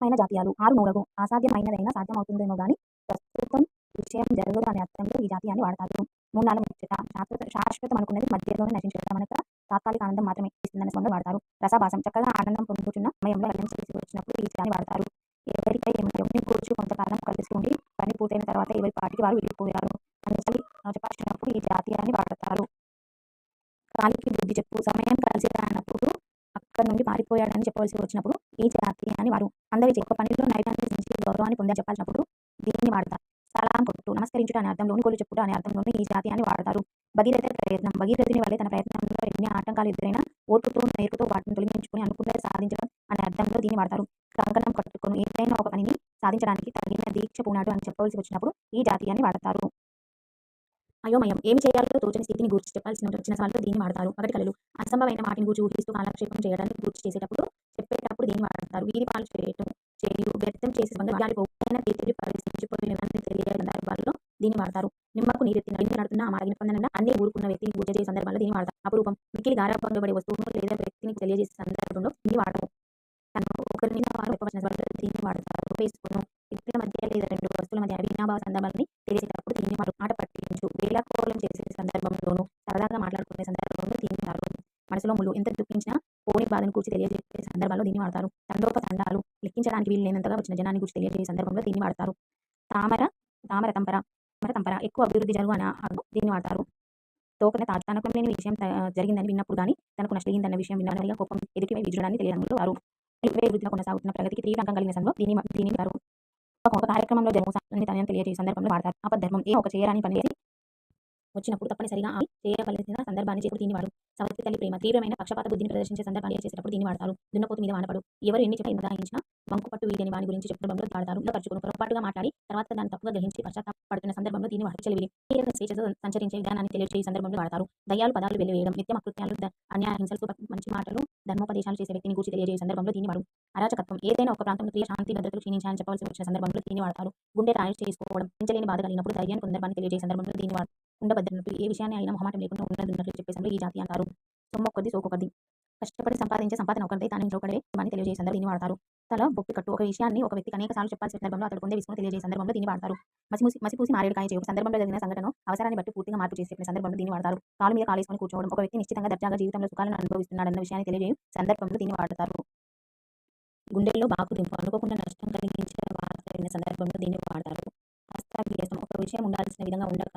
అసాధ్యమైన జాతీయాలు ఆరు మూగగు అసాధ్యమైనదైనా సాధ్యమవుతుందేమో గాని ప్రస్తుతం విషయం జరగదు అనే అర్థంలో ఈ జాతీయాన్ని వాడతారు. మూన్నాళ్ళ ముచ్చట శాశ్వత అనుకున్నది మధ్యలోనే నశించడం అనక తాత్కాలిక ఆనందం మాత్రమే ఇస్తుందనే సొంత వాడతారు. రసాభాసం చక్కగా ఆనందం పొందుతున్న సమయంలో లగ్నం చేసి వచ్చినప్పుడు ఈ జాతి వాడతారు. ఎవరిపై ఎవరిని కూర్చు కొంతకాలం కలిసి ఉండి పని పూర్తయిన తర్వాత ఎవరి పాటికి వారు వెళ్ళిపోయారు అని చెప్పినప్పుడు ఈ జాతీయాన్ని వాడతారు. కాలికి బుద్ధి చెప్పు సమయం కలిసి అక్కడ నుండి పారిపోయాడని చెప్పవలసి వచ్చినప్పుడు ఈ జాతీయాన్ని వారు అందరి ఒక పనిలో నైపుణ్యాన్ని పెంచి గౌరవాన్ని పొందా చెప్పాల్సినప్పుడు దీన్ని వాడతారు. సలాం కొట్టు నమస్కరించుట అనే అర్థంలోని కొలు చెప్పుట అనే అర్థంలోని ఈ జాతీయాన్ని వాడతారు. భగీరథ ప్రయత్నం భగీరథుని వల్లే తన ప్రయత్నంలో ఎన్ని ఆటంకాలు ఎదురైనా ఓర్పుతో నేర్పుతో వాటిని తొలగించుకుని అనుకున్నది సాధించడం అనే అర్థంలో దీన్ని వాడతారు. కంకణం కట్టుకుని ఏదైనా ఒక పనిని సాధించడానికి తగిన దీక్ష పూనాడు అని చెప్పవలసి వచ్చినప్పుడు ఈ జాతీయాన్ని వాడతారు. అయోమయం. ఏమి చేయాలో తోచని స్థితిని గురించి చెప్పాల్సిన వచ్చిన వాళ్ళతో దీన్ని వాడతారు. ఒకటి కలలు అసంభవమైన వాటిని గురించి ఊహిస్తూ కాలక్షేపం చేయడానికి గురించి చేసేటప్పుడు చెప్పేటప్పుడు దీన్ని వాడతారు. వీరి పాలు చేయటం చేయు వ్యర్థం చేసే సందర్భాలు తీర్చి సందర్భాల్లో దీన్ని వాడతారు. నిమ్మకు నీరెత్తిన ఇంటి నడుతున్న ఆ మాగిన పొందన అన్ని ఊరుకున్న వ్యక్తిని పూజ చేసే సందర్భంలో దీన్ని వాడతారు. అపురూపం మిక్కిలి గారాభంగబడే వస్తువును లేదా వ్యక్తిని తెలియజేసే సందర్భంలో దీన్ని వాడతారు తను ఒకరిని వారు దీన్ని వాడతారు. వేసుకును వ్యక్తుల మధ్య లేదా రెండు వస్తువుల మధ్య అభినాభావ సందర్భాలని తెలియజేస్తారు. వేలాకోలం చేసే సందర్భంలోనూ సరదాగా మాట్లాడుకునే సందర్భంలోనూ దీన్ని వారు మనసులో ముళ్ళు ఎంత దుఃఖించినా పోని బాధను గురించి తెలియజేసే సందర్భాల్లో దీన్ని వాడతారు. తండోప తండాలు లెక్కించడానికి వీలు లేనంతగా వచ్చిన జనాన్ని గురించి తెలియజేసే సందర్భంలో దీన్ని వాడతారు. తామర తామర తంపర తామర తంపర ఎక్కువ అభివృద్ధి జరుగు అని దీన్ని వాడతారు. తోకన తనకు లేని విషయం జరిగిందని విన్నప్పుడు కానీ తనకు నష్టగిందన్న విషయం విన్నగా కోపం ఎదుటివై విజయడాన్ని తెలియడంలో వారు. వృద్ధిలో కొనసాగుతున్న ప్రగతికి తీవ్రంగా కలిగిన సమయంలో దీని దీన్ని వారు ఒక కార్యక్రమంలో జన్మసాన్ని తనని తెలియజేసే సందర్భంలో వాడతారు. అపధర్మం ఏ ఒక చేయరాని పని చేసి వచ్చినప్పుడు తప్పనిసరిగా ఆమె చేయవలసిన సందర్భాన్ని చేపట్టి దీన్ని వాడు సవతి తల్లి ప్రేమ తీవ్రమైన పక్షపాత బుద్ధిని ప్రదర్శించే సందర్భాన్ని చేసేటప్పుడు దీన్ని వాడతారు దున్నపోతు మీద వానపడు. ఎవరు ఎన్ని చెప్పి నిర్వహించినా వంకు పట్టు వీడిని వాని గురించి చెప్పడంలో వాడతారు ఖర్చుకుని పొరపాటుగా మాట్లాడి తర్వాత దాన్ని తప్పుగా గ్రహించి పశ్చాత్తాపడుతున్న సందర్భంలో దీన్ని వాడు చెలివి స్వేచ్ఛతో సంచరించే విధానాన్ని తెలియజేసే సందర్భంలో వాడతారు. దయాలు పదాలు వెలివేయడం నిత్యం అకృత్యాలు అన్యాయ హింసలు మంచి మాటలు ధర్మోపదేశాలు చేసే వ్యక్తిని గురించి తెలియజేసే సందర్భంలో దీన్ని వాడు అరాచకత్వం ఏదైనా ఒక ప్రాంతంలో క్రియ శాంతి భద్రతలు క్షీణించాలని చెప్పవలసి వచ్చిన సందర్భంలో దీన్ని వాడతారు. గుండె రాయి చేసుకోవడం పెంచలేని బాధ కలిగినప్పుడు ధైర్యాన్ని సందర్భాన్ని తెలియజేసే సందర్భంలో దీన్ని వాడు ఉండబద్దనట్టు ఏ విషయాన్ని అయినా మొహమాటం లేకుండా ఉన్నదన్నట్లు చెప్పేసి ఈ జాతి అంటారు. సొమ్మొక్కది సోకొకది కష్టపడి సంపాదించే సంపాదన ఒకటి తాను ఒకటే అని తెలియజేసే సందర్భం దీన్ని వాడతారు. తల బొప్పి కట్టు ఒక విషయాన్ని ఒక వ్యక్తికి అనేక సార్లు చెప్పాల్సిన సందర్భంలో అతడు పొందే విసుకును తెలియజేసే సందర్భంలో దీన్ని వాడతారు. మసిమూసి మసిపూసి మారేడుకాయ చేయ సందర్భంలో జరిగిన సంఘటన అవసరాన్ని బట్టి పూర్తిగా మార్పు చేసే సందర్భంలో దీన్ని వాడతారు. కాలు మీద కాలేసుకొని కూర్చోవడం ఒక వ్యక్తి నిశ్చితంగా దర్జాగా జీవితంలో సుఖాలను అనుభవిస్తున్నాడన్న విషయాన్ని తెలియజేయ సందర్భంలో దీన్ని వాడతారు. గుండెల్లో బాకు దింపు అనుకోకుండా నష్టం కలిగించిన వార్త సందర్భంలో దీన్ని వాడతారు. హస్తాభ్యాసం ఒక విషయం ఉండాల్సిన విధంగా ఉండక